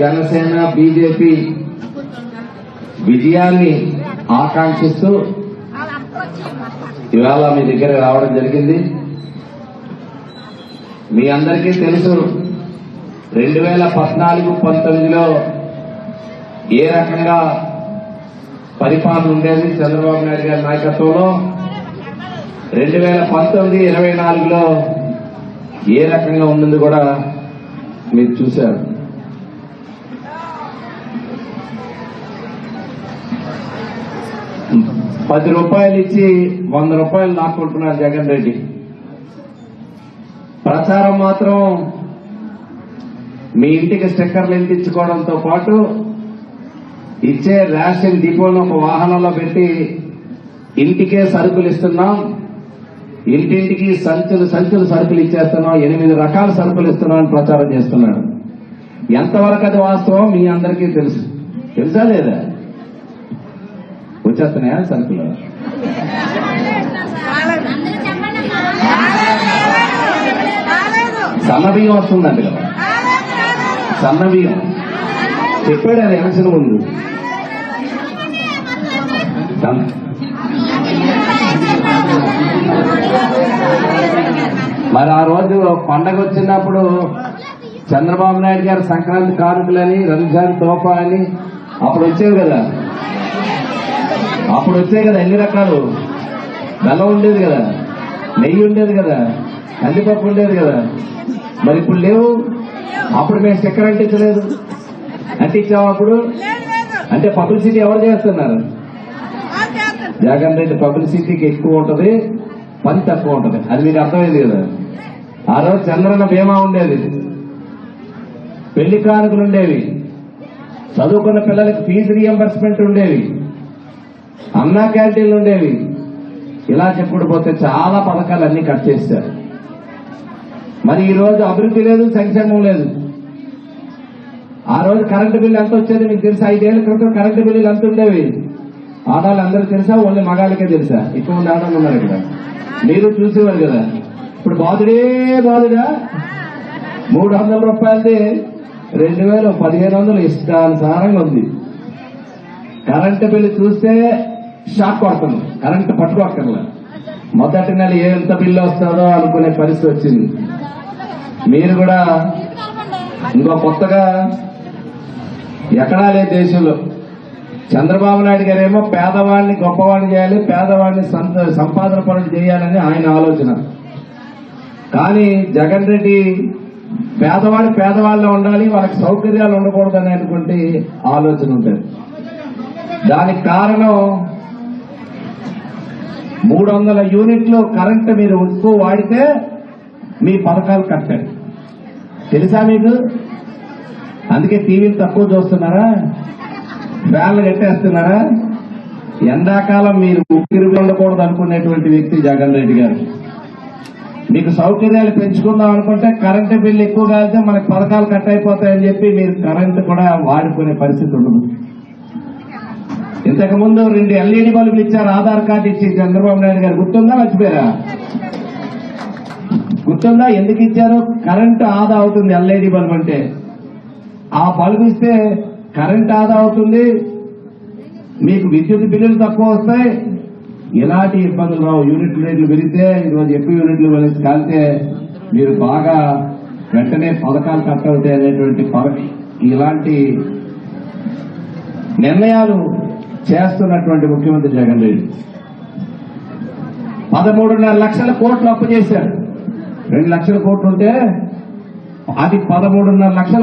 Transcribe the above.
Janasena BJP విజయాన్ని ఆకాంక్షిస్తూ ఇవాళ మీ దగ్గర రావడం జరిగింది. మీ అందరికీ తెలుసు రెండు వేల పద్నాలుగు పంతొమ్మిదిలో ఏ రకంగా పరిపాలన ఉండేది చంద్రబాబు నాయుడు గారి నాయకత్వంలో? రెండు వేల పంతొమ్మిది ఇరవై నాలుగులో ఏ రకంగా ఉన్నది కూడా మీరు చూశారు. పది రూపాయలు ఇచ్చి వంద రూపాయలు లాక్కుంటున్నారు జగన్ రెడ్డి. ప్రచారం మాత్రం మీ ఇంటికి స్టిక్కర్లు ఎంతించుకోవడంతో పాటు ఇచ్చే రేషన్ డిపోను ఒక వాహనంలో పెట్టి ఇంటికే సరుకులు ఇస్తున్నాం. ఇంటింటికి సంచులు సంచులు సరుకులు ఇచ్చేస్తున్నాం. ఎనిమిది రకాల సరుకులు ఇస్తున్నాం అని ప్రచారం చేస్తున్నాడు. ఎంతవరకు అది వాస్తవం మీ అందరికీ తెలుసు. తెలుసా లేదా? వచ్చేస్తున్నాయా సరుకులు సన్నబియ్యం వస్తుందండి కదా. సన్నబియ్యం. చెప్పాడు అది ఎలక్షన్ ముందు. మరి ఆ రోజు పండగ వచ్చినప్పుడు చంద్రబాబు నాయుడు గారు సంక్రాంతి కానుకలని రంజాన్ తోఫా అని అప్పుడు వచ్చేవి కదా. అప్పుడు వచ్చాయి కదా ఎన్ని రకాలు? బెల్లం ఉండేది కదా నెయ్యి ఉండేది కదా కందిపప్పు ఉండేది కదా. మరి ఇప్పుడు లేవు? అప్పుడు మేము స్టిక్కర్ అంటించలేదు. అంటించాము అప్పుడు అంటే పబ్లిసిటీ ఎవరు చేస్తున్నారు? జగన్ రెడ్డి పబ్లిసిటీకి ఎక్కువ ఉంటది పని తక్కువ ఉంటది. అది మీకు అర్థమైంది కదా? ఆ రోజు చంద్రన్న బీమా ఉండేది. పెళ్ళి కానుకలు ఉండేవి. చదువుకున్న పిల్లలకి ఫీజు రియంబర్స్మెంట్ ఉండేవి. అన్నా క్యాంటీన్లు ఉండేవి. ఇలా చెప్పుడు పోతే చాలా పథకాలు అన్ని కట్ చేశారు మరి ఈ రోజు అభివృద్ధి లేదు సంక్షేమం లేదు. ఆ రోజు కరెంటు బిల్లు ఎంత వచ్చేది మీకు తెలుసా? ఐదేళ్ళ క్రితం కరెంటు బిల్లులు ఎంత ఉండేవి? ఆడాలు అందరూ తెలుసా? ఓన్లీ మగాళ్ళకే తెలుసా? ఎక్కువ మంది ఆడాలు ఉన్నారు ఇక్కడ. మీరు చూసేవారు కదా. ఇప్పుడు బాధుడే బాధుడా మూడు వందల రూపాయలది రెండు వేల పదిహేను వందలు ఇష్టానుసారంగా ఉంది. కరెంటు బిల్లు చూస్తే షాక్ కొడుతుంది. కరెంటు పట్టుకోక్కర్లా. మొదటి నెల ఎంత బిల్లు వస్తుందో అనుకునే పరిస్థితి వచ్చింది. మీరు కూడా ఇంకో కొత్తగా ఎక్కడా లేదు దేశంలో. చంద్రబాబు నాయుడు గారేమో పేదవాడిని గొప్పవాడిని చేయాలి పేదవాడిని సంపాదన పనులు చేయాలని ఆయన ఆలోచన. కానీ జగన్ రెడ్డి పేదవాడు పేదవాళ్ళు ఉండాలి వాళ్ళకి సౌకర్యాలు ఉండకూడదు అనేటువంటి ఆలోచన ఉంటుంది. దానికి కారణం మూడు వందల యూనిట్లు కరెంట్ మీరు ఎక్కువ వాడితే మీ పథకాలు కట్టండి. తెలుసా మీకు? అందుకే టీవీలు తక్కువ చూస్తున్నారా? ఫ్యాన్లు కట్టేస్తున్నారా? ఎండాకాలం మీరు ఉక్కిరి ఉండకూడదు అనుకునేటువంటి వ్యక్తి జగన్ రెడ్డి గారు. మీకు సౌకర్యాలు పెంచుకుందాం అనుకుంటే కరెంటు బిల్లు ఎక్కువ కాలితే మనకు పథకాలు కట్ అయిపోతాయని చెప్పి మీరు కరెంటు కూడా వాడుకునే పరిస్థితి ఉండదు ఇంతకు ముందు రెండు ఎల్ఈడి బల్బులు ఇచ్చారు ఆధార్ కార్డు ఇచ్చి చంద్రబాబు నాయుడు గారు. గుర్తుందా మర్చిపోయారా? గుర్తుందా? ఎందుకు ఇచ్చారు? కరెంటు ఆదా అవుతుంది ఎల్ఈడి బల్బ్ అంటే. ఆ బల్బు ఇస్తే కరెంట్ ఆదా అవుతుంది. మీకు విద్యుత్ బిల్లులు తక్కువ వస్తాయి. ఎలాంటి ఇబ్బందులు రావు? యూనిట్ రేట్లు పెరిగితే ఈరోజు ఎక్కువ యూనిట్లు వెళ్ళి కాలితే మీరు బాగా వెంటనే పథకాలు కట్ అవుతాయి అనేటువంటి ఇలాంటి నిర్ణయాలు చేస్తున్నటువంటి ముఖ్యమంత్రి జగన్ రెడ్డి. పదమూడున్నర లక్షల కోట్లు అప్పు చేశారు. రెండు లక్షల కోట్లు ఉంటే అది పదమూడున్నర లక్షల